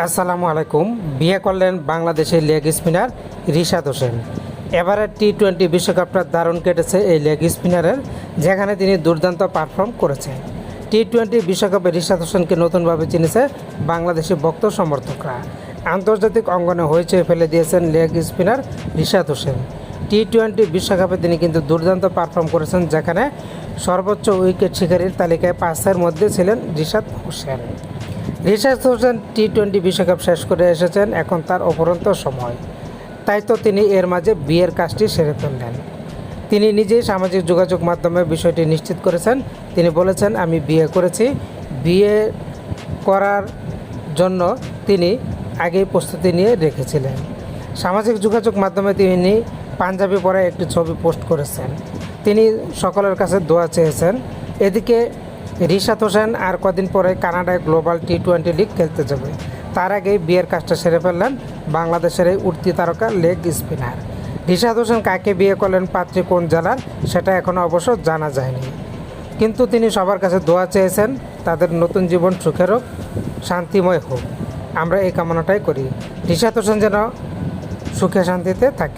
আসসালামু আলাইকুম। বিয়ে করলেন বাংলাদেশের লেগ স্পিনার রিশাদ হোসেন। এবারে টি টোয়েন্টি বিশ্বকাপটা দারুণ কেটেছে এই লেগ স্পিনারের, যেখানে তিনি দুর্দান্ত পারফর্ম করেছেন। টি টোয়েন্টি বিশ্বকাপে রিশাদ হোসেনকে নতুনভাবে চিনেছে বাংলাদেশি ভক্ত সমর্থকরা। আন্তর্জাতিক অঙ্গনে হয়েছে ফেলে দিয়েছেন leg spinner Rishad Hossain. T twenty বিশ্বকাপে তিনি কিন্তু দুর্দান্ত পারফর্ম করেছেন, যেখানে সর্বোচ্চ উইকেট শিকারীর তালিকায় পাঁচের মধ্যে ছিলেন রিশাদ হোসেন। রিশাদ হোসেন টি টোয়েন্টি বিশ্বকাপ শেষ করে এসেছেন, এখন তার অপরন্ত সময়। তাই তো তিনি এর মাঝে বিয়ের কাজটি সেরে ফেললেন। তিনি নিজেই সামাজিক যোগাযোগ মাধ্যমে বিষয়টি নিশ্চিত করেছেন। তিনি বলেছেন, আমি বিয়ে করেছি। বিয়ে করার জন্য তিনি আগেই প্রস্তুতি নিয়ে রেখেছিলেন। সামাজিক যোগাযোগ মাধ্যমে তিনি পাঞ্জাবি পরে একটি ছবি পোস্ট করেছেন। তিনি সকলের কাছে দোয়া চেয়েছেন। এদিকে রিশাদ হোসেন আর কদিন পরে কানাডায় গ্লোবাল টি টোয়েন্টি লিগ খেলতে যাবে। তার আগেই বিয়ের কাজটা সেরে ফেললেন বাংলাদেশের এই উঠতি তারকা লেগ স্পিনার। রিশাদ হোসেন কাকে বিয়ে করলেন, পাত্রী কোন জেলার, সেটা এখনও অবশ্য জানা যায়নি। কিন্তু তিনি সবার কাছে দোয়া চেয়েছেন, তাদের নতুন জীবন সুখের হোক, শান্তিময় হোক। আমরা এই কামনাটাই করি। রিশাদ হোসেন যেন সুখে শান্তিতে থাকে।